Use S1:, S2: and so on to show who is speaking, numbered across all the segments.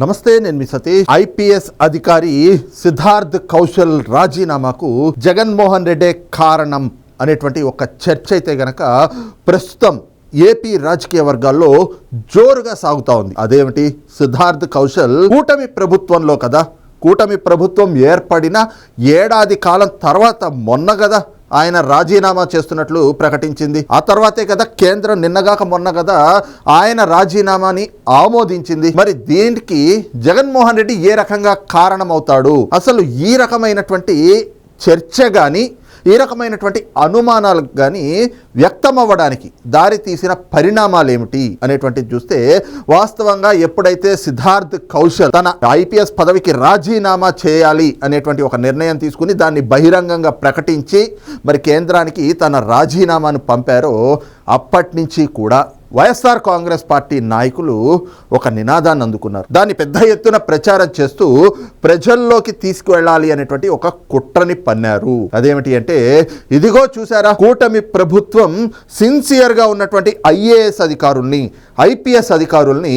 S1: నమస్తే నేను మీ సతీష్. ఐపీఎస్ అధికారి సిద్ధార్థ్ కౌశల్ రాజీనామాకు జగన్మోహన్ రెడ్డే కారణం అనేటువంటి ఒక చర్చ అయితే గనక ప్రస్తుతం ఏపీ రాజకీయ వర్గాల్లో జోరుగా సాగుతా ఉంది. అదేమిటి? సిద్ధార్థ్ కౌశల్ కూటమి ప్రభుత్వంలో కదా. కూటమి ప్రభుత్వం ఏర్పడిన ఏడాది కాలం తర్వాత మొన్న కదా ఆయన రాజీనామా చేస్తున్నట్లు ప్రకటించింది. ఆ తర్వాతే కదా కేంద్రం నిన్నగాక మొన్న కదా ఆయన రాజీనామాని ఆమోదించింది. మరి దీనికి జగన్మోహన్ రెడ్డి ఏ రకంగా కారణమవుతాడు? అసలు ఈ రకమైనటువంటి చర్చ కానీ ఈ రకమైనటువంటి అనుమానాలకు కానీ వ్యక్తం అవ్వడానికి దారి తీసిన పరిణామాలు ఏమిటి అనేటువంటిది చూస్తే వాస్తవంగా ఎప్పుడైతే సిద్ధార్థ్ కౌశల్ తన ఐపీఎస్ పదవికి రాజీనామా చేయాలి అనేటువంటి ఒక నిర్ణయం తీసుకుని దాన్ని బహిరంగంగా ప్రకటించి మరి కేంద్రానికి తన రాజీనామాను పంపారో అప్పటి నుంచి కూడా వైఎస్ఆర్ కాంగ్రెస్ పార్టీ నాయకులు ఒక నినాదాన్ని అందుకున్నారు. దాన్ని పెద్ద ఎత్తున ప్రచారం చేస్తూ ప్రజల్లోకి తీసుకువెళ్ళాలి అనేటువంటి ఒక కుట్రని పన్నారు. అదేమిటి అంటే ఇదిగో చూసారా కూటమి ప్రభుత్వం సిన్సియర్గా ఉన్నటువంటి ఐఏఎస్ అధికారుల్ని ఐపీఎస్ అధికారుల్ని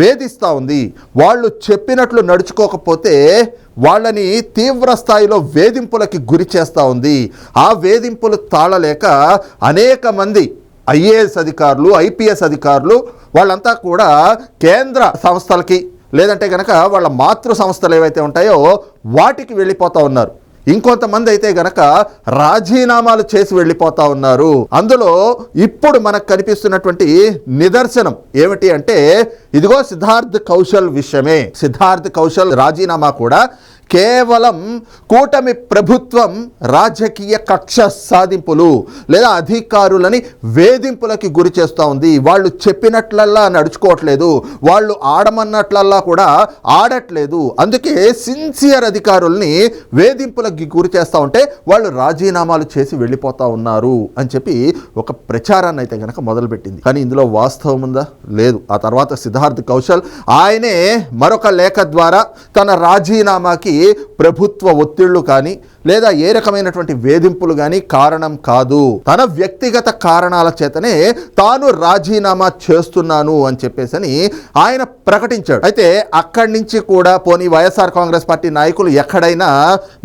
S1: వేధిస్తూ ఉంది. వాళ్ళు చెప్పినట్లు నడుచుకోకపోతే వాళ్ళని తీవ్ర స్థాయిలో వేధింపులకి గురి చేస్తూ ఉంది. ఆ వేధింపులు తాళలేక అనేక మంది ఐఏఎస్ అధికారులు ఐపీఎస్ అధికారులు వాళ్ళంతా కూడా కేంద్ర సంస్థలకి లేదంటే కనుక వాళ్ళ మాతృ సంస్థలు ఏవైతే ఉంటాయో వాటికి వెళ్ళిపోతూ ఉన్నారు. ఇంకొంతమంది అయితే గనక రాజీనామాలు చేసి వెళ్ళిపోతా ఉన్నారు. అందులో ఇప్పుడు మనకు కనిపిస్తున్నటువంటి నిదర్శనం ఏమిటి అంటే ఇదిగో సిద్ధార్థ్ కౌశల్ విషయమే. సిద్ధార్థ్ కౌశల్ రాజీనామా కూడా కేవలం కూటమి ప్రభుత్వం రాజకీయ కక్ష సాధింపులు లేదా అధికారులని వేధింపులకి గురి చేస్తూ ఉంది. వాళ్ళు చెప్పినట్లల్లా నడుచుకోవట్లేదు. వాళ్ళు ఆడమన్నట్లల్లా కూడా ఆడట్లేదు. అందుకే సిన్సియర్ అధికారుల్ని వేధింపులకి గురి చేస్తూ ఉంటే వాళ్ళు రాజీనామాలు చేసి వెళ్ళిపోతా ఉన్నారు అని చెప్పి ఒక ప్రచారాన్ని అయితే కనుక మొదలుపెట్టింది. కానీ ఇందులో వాస్తవం ఉందా? లేదు. ఆ తర్వాత సిద్ధార్థ్ కౌశల్ ఆయనే మరొక లేఖ ద్వారా తన రాజీనామాకి ప్రభుత్వ ఒత్తిళ్ళు కానీ లేదా ఏ రకమైనటువంటి వేధింపులు కానీ కారణం కాదు. తన వ్యక్తిగత కారణాల చేతనే తాను రాజీనామా చేస్తున్నాను అని చెప్పేసి ఆయన ప్రకటించాడు. అయితే అక్కడి నుంచి కూడా పోనీ వైఎస్ఆర్ కాంగ్రెస్ పార్టీ నాయకులు ఎక్కడైనా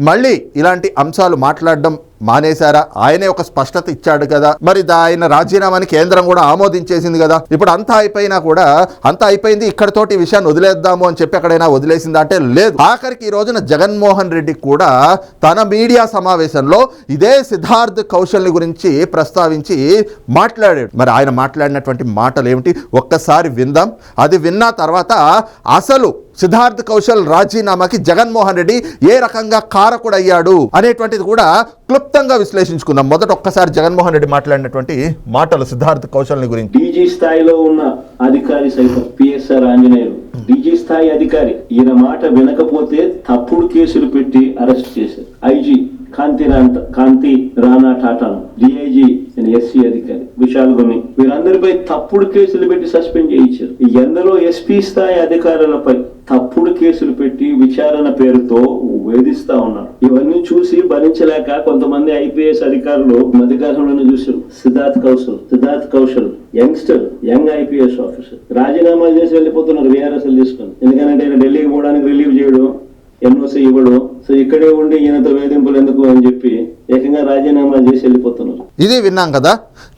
S1: మళ్ళీ ఇలాంటి అంశాలు మాట్లాడడం మానేశారా? ఆయనే ఒక స్పష్టత ఇచ్చాడు కదా. మరి దా- ఆయన రాజీనామాని కేంద్రం కూడా ఆమోదించేసింది కదా. ఇప్పుడు అంతా అయిపోయినా కూడా అంతా అయిపోయింది ఇక్కడతోటి ఈ విషయాన్ని వదిలేద్దాము అని చెప్పి ఎక్కడైనా వదిలేసిందా అంటే లేదు. ఆఖరికి ఈ రోజున జగన్మోహన్ రెడ్డి కూడా తన మీడియా సమావేశంలో ఇదే సిద్ధార్థ్ కౌశల్ని గురించి ప్రస్తావించి మాట్లాడాడు. మరి ఆయన మాట్లాడినటువంటి మాటలు ఏమిటి ఒక్కసారి విందాం. అది విన్న తర్వాత అసలు సిద్ధార్థ్ కౌశల్ రాజీనామాకి జగన్మోహన్ రెడ్డి ఏ రకంగా కారకుడయ్యాడు అనేటువంటిది కూడా క్లుప్తంగా విశ్లేషించుకుందాం. మొదట ఒక్కసారి జగన్మోహన్ రెడ్డి మాట్లాడినటువంటి మాటలు సిద్ధార్థ్ కౌశల్ని గురించి.
S2: డీజీ స్థాయిలో ఉన్న అధికారి సైతం పిఎస్ఆర్ ఆంజనేయులు. డీజీ స్థాయి అధికారి. ఈయన మాట వినకపోతే తప్పుడు కేసులు పెట్టి అరెస్ట్ చేశారు. ఐజీ కాంతి కాంతి రాణా టాటాను. డిఐజీ ఎస్సీ అధికారి. విశాల్ గుని వీరందరిపై తప్పుడు కేసులు పెట్టి సస్పెండ్ చేయించారు. ఎందరో ఎస్పీ స్థాయి అధికారులపై తప్పుడు కేసులు పెట్టి విచారణ పేరుతో వేధిస్తా ఉన్నారు. ఇవన్నీ చూసి భరించలేక కొంతమంది ఐపీఎస్ అధికారులు మధ్యకాలంలోనే చూశారు. Siddharth Kaushal Siddharth Kaushal youngster young IPS officer. రాజీనామాలు చేసి వెళ్ళిపోతున్నారు విఆర్ఎస్ఎల్ తీసుకొని. ఎందుకంటే ఆయన ఢిల్లీకి పోవడానికి రిలీవ్ చేయడం ఎన్ఓసీ ఇవ్వడం. సో ఇక్కడే ఉండి ఈయనతో వేధింపులు ఎందుకు అని చెప్పి ఏకంగా రాజీనామాలు చేసి వెళ్ళిపోతున్నారు.
S1: ఇది విన్నాం కదా?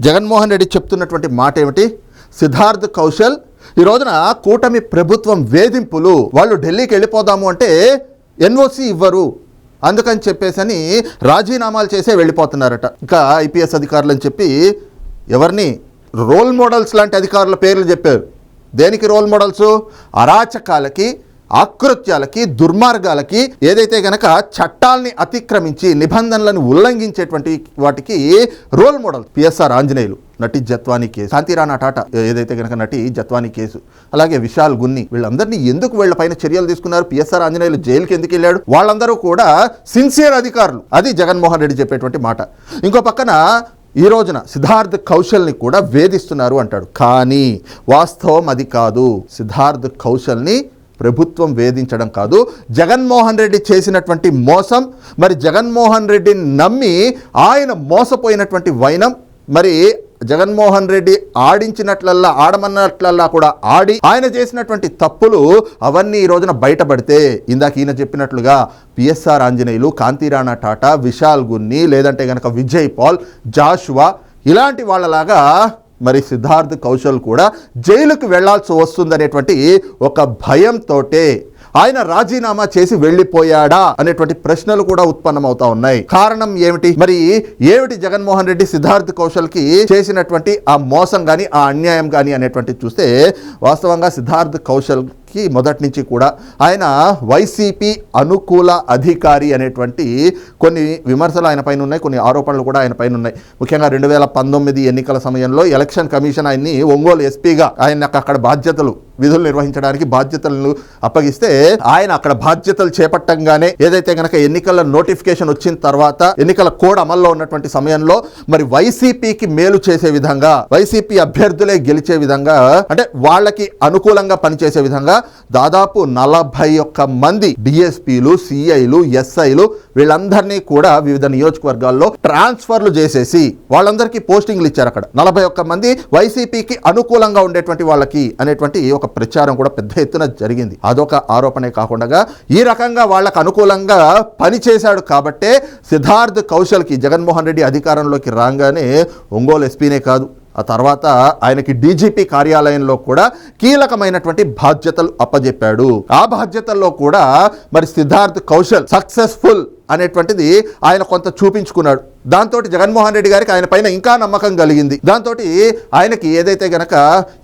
S1: జగన్మోహన్ రెడ్డి చెప్తున్నటువంటి మాట ఏమిటి సిద్ధార్థ్ కౌశల్ ఈ రోజున కూటమి ప్రభుత్వం వేధింపులు వాళ్ళు ఢిల్లీకి వెళ్ళిపోదాము అంటే ఎన్ఓసి ఇవ్వరు. అందుకని చెప్పేసని రాజీనామాలు చేసే వెళ్ళిపోతున్నారట. ఇంకా ఐపీఎస్ అధికారులు అని చెప్పి ఎవరిని? రోల్ మోడల్స్ లాంటి అధికారుల పేర్లు చెప్పారు. దేనికి రోల్ మోడల్స్? అరాచకాలకి ఆకృత్యాలకి దుర్మార్గాలకి ఏదైతే గనక చట్టాల్ని అతిక్రమించి నిబంధనలను ఉల్లంఘించేటువంటి వాటికి రోల్ మోడల్ పిఎస్ఆర్ ఆంజనేయులు నటి జత్వాని కేసు. శాంతిరాణా టాటా ఏదైతే కనుక నటి జత్వాని కేసు అలాగే విశాల్ గున్ని వీళ్ళందరినీ ఎందుకు వీళ్ళపైన చర్యలు తీసుకున్నారు? పిఎస్ఆర్ ఆంజనేయులు జైలుకి ఎందుకు వెళ్ళాడు? వాళ్ళందరూ కూడా సిన్సియర్ అధికారులు. అది జగన్మోహన్ రెడ్డి చెప్పేటువంటి మాట. ఇంకో పక్కన ఈ రోజున సిద్ధార్థ్ కౌశల్ని కూడా వేధిస్తున్నారు అంటాడు. కానీ వాస్తవం అది కాదు. సిద్ధార్థ్ కౌశల్ని ప్రభుత్వం వేధించడం కాదు. జగన్మోహన్ రెడ్డి చేసినటువంటి మోసం మరి జగన్మోహన్ రెడ్డిని నమ్మి ఆయన మోసపోయినటువంటి వైనం మరి జగన్మోహన్ రెడ్డి ఆడించినట్లల్లా ఆడమన్నట్లల్లా కూడా ఆడి ఆయన చేసినటువంటి తప్పులు అవన్నీ ఈ రోజున బయటపడితే ఇందాక ఈయన చెప్పినట్లుగా పిఎస్ఆర్ ఆంజనేయులు కాంతిరాణా టాటా విశాల్ గున్ని లేదంటే కనుక విజయ్ పాల్ జాషువా ఇలాంటి వాళ్ళలాగా మరి సిద్ధార్థ్ కౌశల్ కూడా జైలుకు వెళ్ళాల్సి వస్తుందనేటువంటి ఒక భయంతోటే ఆయన రాజీనామా చేసి వెళ్ళిపోయాడా అనేటువంటి ప్రశ్నలు కూడా ఉత్పన్నమవుతా ఉన్నాయి. కారణం ఏమిటి? మరి ఏమిటి జగన్మోహన్ రెడ్డి సిద్ధార్థ్ కౌశల్కి చేసినటువంటి ఆ మోసం గాని ఆ అన్యాయం గాని అనేటువంటి చూస్తే వాస్తవంగా సిద్ధార్థ్ కౌశల్ కి మొదటి నుంచి కూడా ఆయన వైసీపీ అనుకూల అధికారి అనేటువంటి కొన్ని విమర్శలు ఆయన పైన ఉన్నాయి కొన్ని ఆరోపణలు కూడా ఆయన పైన ఉన్నాయి. ముఖ్యంగా రెండు వేల పంతొమ్మిది ఎన్నికల సమయంలో ఎలక్షన్ కమిషన్ ఆయన్ని ఒంగోలు ఎస్పీగా ఆయన అక్కడ బాధ్యతలు విధులు నిర్వహించడానికి బాధ్యతలను అప్పగిస్తే ఆయన అక్కడ బాధ్యతలు చేపట్టంగానే ఏదైతే గనక ఎన్నికల నోటిఫికేషన్ వచ్చిన తర్వాత ఎన్నికల కోడ్ అమల్లో ఉన్నటువంటి సమయంలో మరి వైసీపీకి మేలు చేసే విధంగా వైసీపీ అభ్యర్థులే గెలిచే విధంగా అంటే వాళ్ళకి అనుకూలంగా పనిచేసే విధంగా దాదాపు నలభై ఒక్క మంది డిఎస్పీలు సిఐలు ఎస్ఐలు వీళ్ళందరినీ కూడా వివిధ నియోజకవర్గాల్లో ట్రాన్స్ఫర్లు చేసేసి వాళ్ళందరికీ పోస్టింగ్లు ఇచ్చారు అక్కడ. నలభై ఒక్క మంది వైసీపీకి అనుకూలంగా ఉండేటువంటి వాళ్ళకి అనేటువంటి ఒక ప్రచారం కూడా పెద్ద ఎత్తున జరిగింది. అదొక ఆరోపణే కాకుండా ఈ రకంగా వాళ్ళకు అనుకూలంగా పనిచేశాడు కాబట్టే సిద్ధార్థ్ కౌశల్కి జగన్మోహన్ రెడ్డి అధికారంలోకి రాగానే ఒంగోలు ఎస్పీనే కాదు ఆ తర్వాత ఆయనకి డీజీపీ కార్యాలయంలో కూడా కీలకమైనటువంటి బాధ్యతలు అప్పజెప్పాడు. ఆ బాధ్యతల్లో కూడా మరి సిద్ధార్థ్ కౌశల్ సక్సెస్ఫుల్ అనేటువంటిది ఆయన కొంత చూపించుకున్నాడు. దాంతో జగన్మోహన్ రెడ్డి గారికి ఆయన పైన ఇంకా నమ్మకం కలిగింది. దాంతో ఆయనకి ఏదైతే గనక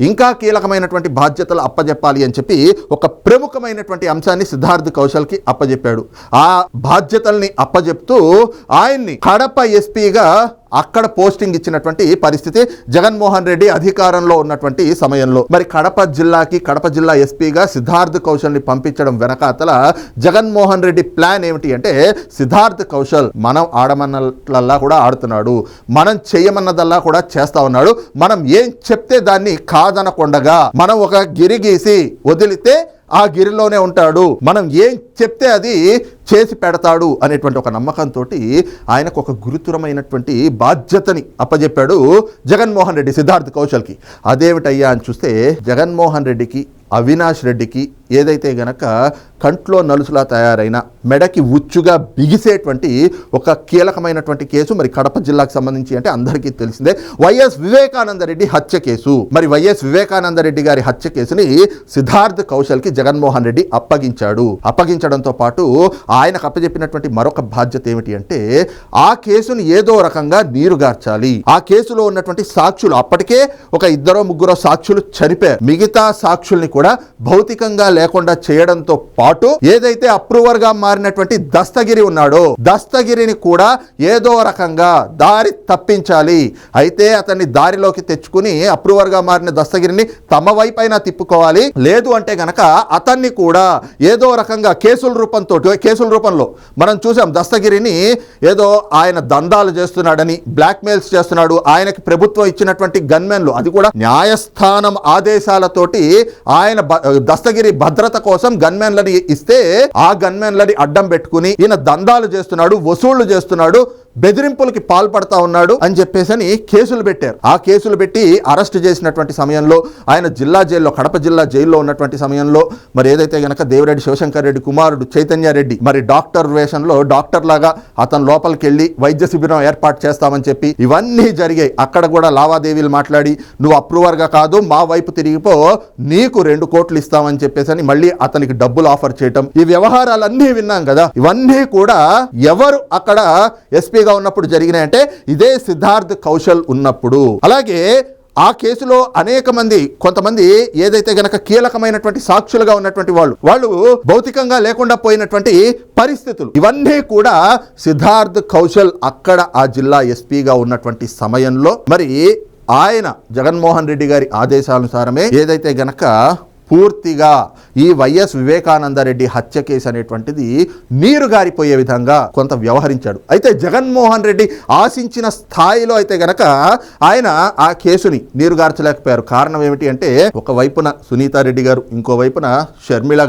S1: ఇంకా కీలకమైనటువంటి బాధ్యతలు అప్పజెప్పాలి అని చెప్పి ఒక ప్రముఖమైనటువంటి అంశాన్ని సిద్ధార్థ్ కౌశల్కి అప్పజెప్పాడు. ఆ బాధ్యతల్ని అప్పజెప్తూ ఆయన్ని కడప ఎస్పీగా అక్కడ పోస్టింగ్ ఇచ్చినటువంటి పరిస్థితి జగన్మోహన్ రెడ్డి అధికారంలో ఉన్నటువంటి సమయంలో. మరి కడప జిల్లాకి కడప జిల్లా ఎస్పీగా సిద్ధార్థ్ కౌశల్ని పంపించడం వెనకాతల జగన్మోహన్ రెడ్డి ప్లాన్ ఏమిటి అంటే సిద్ధార్థ్ కౌశల్ మనం ఆడమన్నట్లల్లా కూడా ఆడుతున్నాడు. మనం చేయమన్నదల్లా కూడా చేస్తా ఉన్నాడు. మనం ఏం చెప్తే దాన్ని కాదనకుండగా. మనం ఒక గిరిగీసి వదిలితే ఆ గిరిలోనే ఉంటాడు. మనం ఏం చెప్తే అది చేసి పెడతాడు అనేటువంటి ఒక నమ్మకంతో ఆయనకు ఒక గురుతురమైనటువంటి బాధ్యతని అప్పజెప్పాడు జగన్మోహన్ రెడ్డి సిద్ధార్థ్ కౌశల్కి. అదేమిటయ్యా అని చూస్తే జగన్మోహన్ రెడ్డికి అవినాష్ రెడ్డికి ఏదైతే గనక కంట్లో నలుసులా తయారైన మెడకి ఉచ్చుగా బిగిసేటువంటి ఒక కీలకమైనటువంటి కేసు మరి కడప జిల్లాకు సంబంధించి అంటే అందరికీ తెలిసిందే. వైఎస్ వివేకానంద రెడ్డి హత్య కేసు. మరి వైఎస్ వివేకానంద రెడ్డి గారి హత్య కేసుని సిద్ధార్థ్ కౌశల్కి జగన్మోహన్ రెడ్డి అప్పగించాడు. అప్పగించడంతో పాటు ఆయనకు అప్పచెప్పినటువంటి మరొక బాధ్యత ఏమిటి అంటే ఆ కేసుని ఏదో రకంగా నీరుగార్చాలి. ఆ కేసులో ఉన్నటువంటి సాక్షులు అప్పటికే ఒక ఇద్దరో ముగ్గురో సాక్షులు చనిపోయారు. మిగతా సాక్షుల్ని కూడా భౌతికంగా లేకుండా చేయడంతో పాటు ఏదైతే అప్రూవర్గా మారినటువంటి దస్తగిరి ఉన్నాడో దస్తగిరిని కూడా ఏదో రకంగా దారి తప్పించాలి. అయితే అతన్ని దారిలోకి తెచ్చుకుని అప్రూవర్గా మారిన దస్తగిరిని తమ వైపైన తిప్పుకోవాలి. లేదు అంటే గనక అతన్ని కూడా ఏదో రకంగా కేసుల రూపంతో కేసుల రూపంలో మనం చూసాం దస్తగిరిని ఏదో ఆయన దందాలు చేస్తున్నాడని బ్లాక్ మెయిల్స్ చేస్తున్నాడు ఆయనకి ప్రభుత్వం ఇచ్చినటువంటి గన్మెన్లు అది కూడా న్యాయస్థానం ఆదేశాలతోటి ఆయన ఆయన దస్తగిరి భద్రత కోసం గన్మెన్లని ఇస్తే ఆ గన్మెన్లని అడ్డం పెట్టుకుని ఈయన దందాలు చేస్తున్నాడు వసూళ్ళు చేస్తున్నాడు బెదిరింపులకి పాల్పడతా ఉన్నాడు అని చెప్పేసి అని కేసులు పెట్టారు. ఆ కేసులు పెట్టి అరెస్ట్ చేసినటువంటి సమయంలో ఆయన జిల్లా జైల్లో కడప జిల్లా జైల్లో ఉన్నటువంటి సమయంలో మరి ఏదైతే గనక దేవిరెడ్డి శివశంకర్ రెడ్డి కుమారుడు చైతన్య రెడ్డి మరి డాక్టర్ వేషంలో డాక్టర్ లాగా అతను లోపలికి వెళ్ళి వైద్య శిబిరం ఏర్పాటు చేస్తామని చెప్పి ఇవన్నీ జరిగాయి. అక్కడ కూడా లావాదేవీలు మాట్లాడి నువ్వు అప్రూవర్గా కాదు మా వైపు తిరిగిపో నీకు రెండు కోట్లు ఇస్తామని చెప్పేసి అని మళ్ళీ అతనికి డబ్బులు ఆఫర్ చేయటం. ఈ వ్యవహారాలన్నీ విన్నాం కదా. ఇవన్నీ కూడా ఎవరు అక్కడ ఎస్పీగా ఉన్నప్పుడు జరిగినాయంటే ఇదే సిద్ధార్థ్ కౌశల్ ఉన్నప్పుడు. అలాగే ఆ కేసులో అనేక మంది కొంతమంది ఏదైతే గనక కీలకమైనటువంటి సాక్షులుగా ఉన్నటువంటి వాళ్ళు వాళ్ళు భౌతికంగా లేకుండా పోయినటువంటి పరిస్థితులు. ఇవన్నీ కూడా సిద్ధార్థ్ కౌశల్ అక్కడ ఆ జిల్లా ఎస్పీగా ఉన్నటువంటి సమయంలో మరి ఆయన జగన్మోహన్ రెడ్డి గారి ఆదేశానుసారమే ఏదైతే గనక పూర్తిగా ఈ వైఎస్ వివేకానంద రెడ్డి హత్య కేసు అనేటువంటిది నీరు గారిపోయే విధంగా కొంత వ్యవహరించాడు. అయితే జగన్మోహన్ రెడ్డి ఆశించిన స్థాయిలో అయితే గనక ఆయన ఆ కేసుని నీరుగార్చలేకపోయారు కారణం ఏమిటి అంటే ఒక వైపున సునీతారెడ్డి గారు ఇంకో వైపున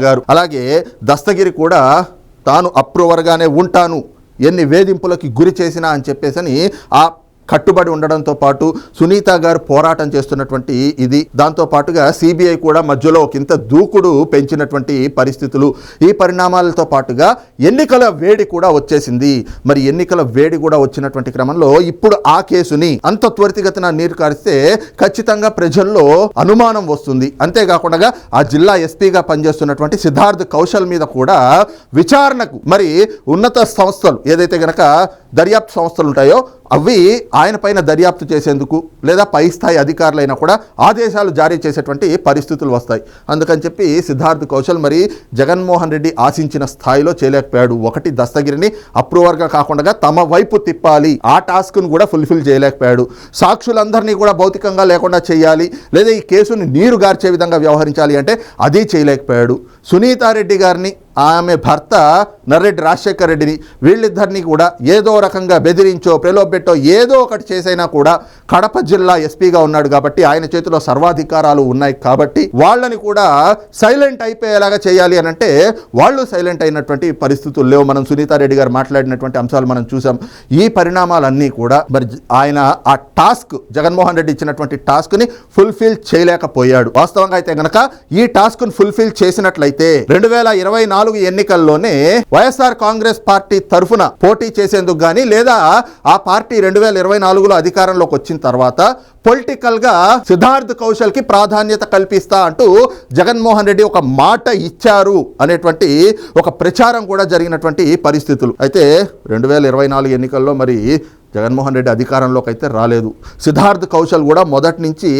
S1: గారు. అలాగే దస్తగిరి కూడా తాను అప్రూవర్గానే ఉంటాను ఎన్ని వేధింపులకి గురి చేసినా అని చెప్పేసని ఆ కట్టుబడి ఉండడంతో పాటు సునీత గారు పోరాటం చేస్తున్నటువంటి ఇది. దాంతో పాటుగా సిబిఐ కూడా మధ్యలో ఒక ఇంత దూకుడు పెంచినటువంటి పరిస్థితులు. ఈ పరిణామాలతో పాటుగా ఎన్నికల వేడి కూడా వచ్చేసింది. మరి ఎన్నికల వేడి కూడా వచ్చినటువంటి క్రమంలో ఇప్పుడు ఆ కేసుని అంత త్వరితగతిన నీరు కారిస్తే ఖచ్చితంగా ప్రజల్లో అనుమానం వస్తుంది. అంతేకాకుండా ఆ జిల్లా ఎస్పీగా పనిచేస్తున్నటువంటి సిద్ధార్థ్ కౌశల్ మీద కూడా విచారణకు మరి ఉన్నత సంస్థలు ఏదైతే గనక దర్యాప్తు సంస్థలు ఉంటాయో అవి ఆయన పైన దర్యాప్తు చేసేందుకు లేదా పై స్థాయి అధికారులైనా కూడా ఆదేశాలు జారీ చేసేటువంటి పరిస్థితులు వస్తాయి. అందుకని చెప్పి సిద్ధార్థ్ కౌశల్ మరి జగన్మోహన్ రెడ్డి ఆశించిన స్థాయిలో చేయలేకపోయాడు. ఒకటి దస్తగిరిని అప్రూవర్గా కాకుండా తమ వైపు తిప్పాలి. ఆ టాస్క్ను కూడా ఫుల్ఫిల్ చేయలేకపోయాడు. సాక్షులందరినీ కూడా భౌతికంగా లేకుండా చేయాలి. లేదా ఈ కేసుని నీరు గార్చే విధంగా వ్యవహరించాలి అంటే అది చేయలేకపోయాడు. సునీతారెడ్డి గారిని ఆమె భర్త నర్రెడ్డి రాజశేఖర రెడ్డిని వీళ్ళిద్దరినీ కూడా ఏదో రకంగా బెదిరించో ప్రలోభెట్టో ఏదో ఒకటి చేసైనా కూడా కడప జిల్లా ఎస్పీగా ఉన్నాడు కాబట్టి ఆయన చేతిలో సర్వాధికారాలు ఉన్నాయి కాబట్టి వాళ్ళని కూడా సైలెంట్ అయిపోయేలాగా చేయాలి అని అంటే వాళ్ళు సైలెంట్ అయినటువంటి పరిస్థితులు లేవు. మనం సునీతారెడ్డి గారు మాట్లాడినటువంటి అంశాలు మనం చూసాం. ఈ పరిణామాలన్నీ కూడా మరి ఆయన ఆ టాస్క్ జగన్మోహన్ రెడ్డి ఇచ్చినటువంటి టాస్క్ని ఫుల్ఫిల్ చేయలేకపోయాడు. వాస్తవంగా అయితే గనక ఈ టాస్క్ను ఫుల్ఫిల్ చేసినట్లయితే రెండు వేల ఇరవై నాలుగు ఎన్నికల్లోనే వైఎస్ఆర్ కాంగ్రెస్ పార్టీ తరఫున పోటీ చేసేందుకు కానీ లేదా ఆ పార్టీ రెండు వేల ఇరవై నాలుగులో అధికారంలోకి వచ్చిన తర్వాత పొలిటికల్గా సిద్ధార్థ్ కౌశల్కి ప్రాధాన్యత కల్పిస్తా అంటూ జగన్మోహన్ రెడ్డి ఒక మాట ఇచ్చారు అనేటువంటి ఒక ప్రచారం కూడా జరిగినటువంటి పరిస్థితులు. అయితే రెండు వేల ఇరవై నాలుగు ఎన్నికల్లో మరి జగన్మోహన్ రెడ్డి అధికారంలోకి అయితే రాలేదు. సిద్ధార్థ్ కౌశల్ కూడా మొదటి నుంచి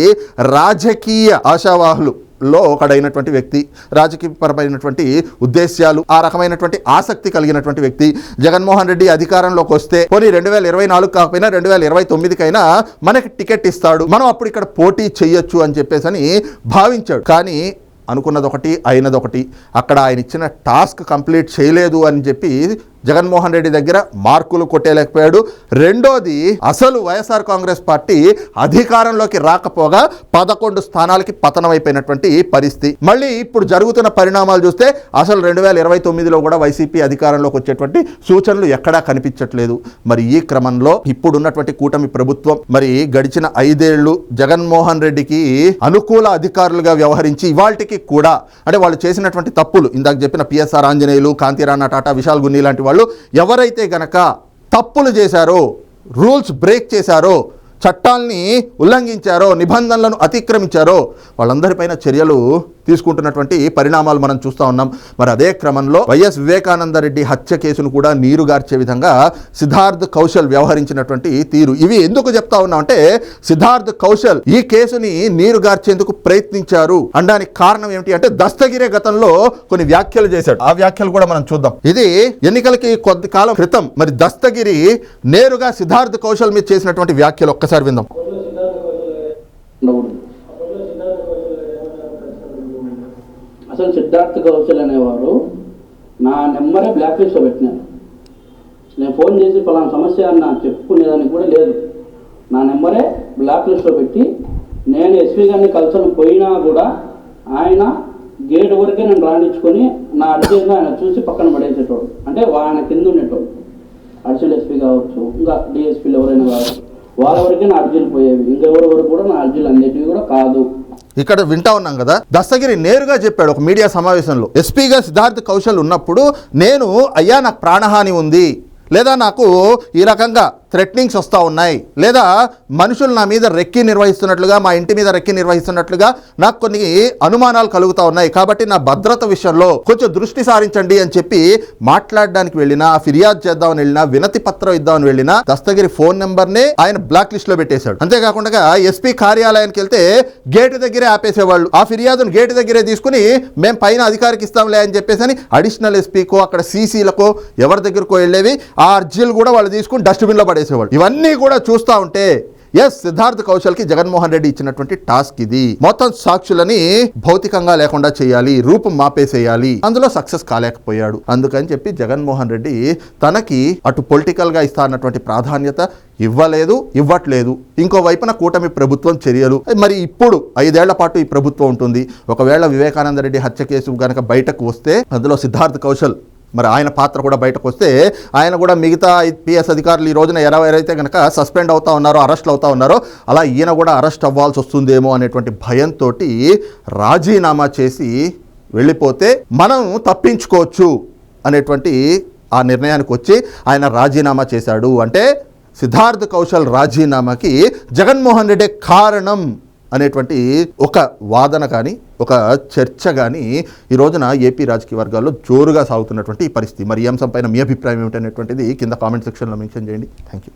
S1: రాజకీయ ఆశావాహులు లో ఒకడైనటువంటి వ్యక్తి రాజకీయపరమైనటువంటి ఉద్దేశ్యాలు ఆ రకమైనటువంటి ఆసక్తి కలిగినటువంటి వ్యక్తి. జగన్మోహన్ రెడ్డి అధికారంలోకి వస్తే పోనీ రెండు వేల ఇరవై నాలుగు కాకపోయినా రెండు వేల ఇరవై తొమ్మిదికైనా మనకి టికెట్ ఇస్తాడు. మనం అప్పుడు ఇక్కడ పోటీ చేయొచ్చు అని చెప్పేసి అని భావించాడు. కానీ అనుకున్నదొకటి అయినదొకటి. అక్కడ ఆయన ఇచ్చిన టాస్క్ కంప్లీట్ చేయలేదు అని చెప్పి జగన్మోహన్ రెడ్డి దగ్గర మార్కులు కొట్టేయలేకపోయాడు. రెండోది అసలు వైఎస్ఆర్ కాంగ్రెస్ పార్టీ అధికారంలోకి రాకపోగా పదకొండు స్థానాలకి పతనమైపోయినటువంటి పరిస్థితి. మళ్ళీ ఇప్పుడు జరుగుతున్న పరిణామాలు చూస్తే అసలు రెండు వేల ఇరవై తొమ్మిదిలో కూడా వైసీపీ అధికారంలోకి వచ్చేటువంటి సూచనలు ఎక్కడా కనిపించట్లేదు. మరి ఈ క్రమంలో ఇప్పుడున్నటువంటి కూటమి ప్రభుత్వం మరి గడిచిన ఐదేళ్ళు జగన్మోహన్ రెడ్డికి అనుకూల అధికారులుగా వ్యవహరించి ఇవాళకి కూడా అంటే వాళ్ళు చేసినటువంటి తప్పులు ఇందాక చెప్పిన పిఎస్ఆర్ ఆంజనేయులు కాంతిరాణ టాటా విశాల్ గున్ని లాంటి వాళ్ళు ఎవరైతే గనక తప్పులు చేశారో రూల్స్ బ్రేక్ చేశారో చట్టాల్ని ఉల్లంఘించారో నిబంధనలను అతిక్రమించారో వాళ్ళందరిపైన చర్యలు తీసుకుంటున్నటువంటి పరిణామాలు మనం చూస్తూ ఉన్నాం. మరి అదే క్రమంలో వైఎస్ వివేకానందరెడ్డి హత్య కేసును కూడా నీరుగార్చే విధంగా సిద్ధార్థ్ కౌశల్ వ్యవహరించినటువంటి తీరు. ఇవి ఎందుకు చెప్తా ఉన్నాం అంటే సిద్ధార్థ్ కౌశల్ ఈ కేసుని నీరుగార్చేందుకు ప్రయత్నించారు అనడానికి కారణం ఏమిటి అంటే దస్తగిరే గతంలో కొన్ని వ్యాఖ్యలు చేశాడు. ఆ వ్యాఖ్యలు కూడా మనం చూద్దాం. ఇది ఎన్నికలకి కొద్ది కాలం క్రితం మరి దస్తగిరి నేరుగా సిద్ధార్థ్ కౌశల్ మీద చేసినటువంటి వ్యాఖ్యలు ఒక్కసారి విందాం.
S3: ఉండకూడదు అసలు సిద్ధార్థ్ కౌశల్ అనేవారు నా నెంబరే బ్లాక్ లిస్ట్లో పెట్టినారు. నేను ఫోన్ చేసి ఫలానా సమస్య అన్న చెప్పుకునేదానికి కూడా లేదు. నా నెంబరే బ్లాక్ లిస్ట్లో పెట్టి నేను ఎస్వి గారిని కలిసని. పోయినా కూడా ఆయన గేట్ వరకే నేను రాణించుకొని నా అర్జెంట్గా ఆయన చూసి పక్కన పడేసేటోడు. అంటే ఆయన కింద ఉండేటోడు. అడిషనల్ ఎస్పీ కావచ్చు ఇంకా డిఎస్పీలు ఎవరైనా కావచ్చు వాళ్ళ వరకే నా అర్జీలు పోయేవి. ఇంకెవరి వరకు కూడా నా అర్జీలు అందేటివి కూడా కాదు.
S1: ఇక్కడ వింటా ఉన్నాం కదా. దస్తగిరి నేరుగా చెప్పాడు ఒక మీడియా సమావేశంలో. ఎస్పీగా సిద్ధార్థ్ కౌశల్ ఉన్నప్పుడు నేను అయ్యా నాకు ప్రాణహాని ఉంది. లేదా నాకు ఈ రకంగా థ్రెట్నింగ్స్ వస్తూ ఉన్నాయి. లేదా మనుషులు నా మీద రెక్కి నిర్వహిస్తున్నట్లుగా మా ఇంటి మీద రెక్కి నిర్వహిస్తున్నట్లుగా నాకు కొన్ని అనుమానాలు కలుగుతూ ఉన్నాయి. కాబట్టి నా భద్రత విషయంలో కొంచెం దృష్టి సారించండి అని చెప్పి మాట్లాడడానికి వెళ్ళినా ఫిర్యాదు చేద్దామని వెళ్ళినా వినతి పత్రం ఇద్దామని వెళ్ళినా దస్తగిరి ఫోన్ నెంబర్నే ఆయన బ్లాక్ లిస్ట్లో పెట్టేశాడు. అంతేకాకుండా ఎస్పీ కార్యాలయానికి వెళ్తే గేటు దగ్గరే ఆపేసేవాళ్ళు. ఆ ఫిర్యాదును గేటు దగ్గరే తీసుకుని మేము పైన అధికారికి ఇస్తాంలే అని చెప్పేసి అని అడిషనల్ ఎస్పీకో అక్కడ సీసీలకో ఎవరి దగ్గరకో వెళ్ళేవి ఆ అర్జీలు కూడా వాళ్ళు తీసుకుని డస్ట్బిన్లో పడేసేవాళ్ళు ఇవన్నీ కూడా చూస్తూ ఉంటే ఎస్ సిద్ధార్థ్ కౌశల్కి జగన్మోహన్ రెడ్డి ఇచ్చినటువంటి టాస్క్ ఇది. మొత్తం సాక్షులని భౌతికంగా లేకుండా చేయాలి రూపం మాపేసేయాలి. అందులో సక్సెస్ కాలేకపోయాడు. అందుకని చెప్పి జగన్మోహన్ రెడ్డి తనకి అటు పొలిటికల్గా ఇస్తా అన్నటువంటి ప్రాధాన్యత ఇవ్వలేదు ఇవ్వట్లేదు. ఇంకో వైపున కూటమి ప్రభుత్వం చర్యలు. మరి ఇప్పుడు ఐదేళ్ళ పాటు ఈ ప్రభుత్వం ఉంటుంది. ఒకవేళ వివేకానంద రెడ్డి హత్య కేసు గనక బయటకు వస్తే అందులో సిద్ధార్థ్ కౌశల్ మరి ఆయన పాత్ర కూడా బయటకు వస్తే ఆయన కూడా మిగతా ఐపీఎస్ అధికారులు ఈ రోజున ఎవరైతే కనుక సస్పెండ్ అవుతా ఉన్నారో అరెస్ట్ అవుతా ఉన్నారో అలా ఈయన కూడా అరెస్ట్ అవ్వాల్సి వస్తుందేమో అనేటువంటి భయంతో రాజీనామా చేసి వెళ్ళిపోతే మనం తప్పించుకోవచ్చు అనేటువంటి ఆ నిర్ణయానికి వచ్చి ఆయన రాజీనామా చేశాడు. అంటే సిద్ధార్థ్ కౌశల్ రాజీనామాకి జగన్మోహన్ రెడ్డి కారణం. అనేటువంటి ఒక వాదన కానీ ఒక చర్చ కానీ ఈ రోజున ఏపీ రాజకీయ వర్గాల్లో జోరుగా సాగుతున్నటువంటి ఈ పరిస్థితి. మరి ఈ అంశంపైన మీ అభిప్రాయం ఏమిటనేటువంటిది కింద కామెంట్ సెక్షన్లో మెన్షన్ చేయండి. Thank you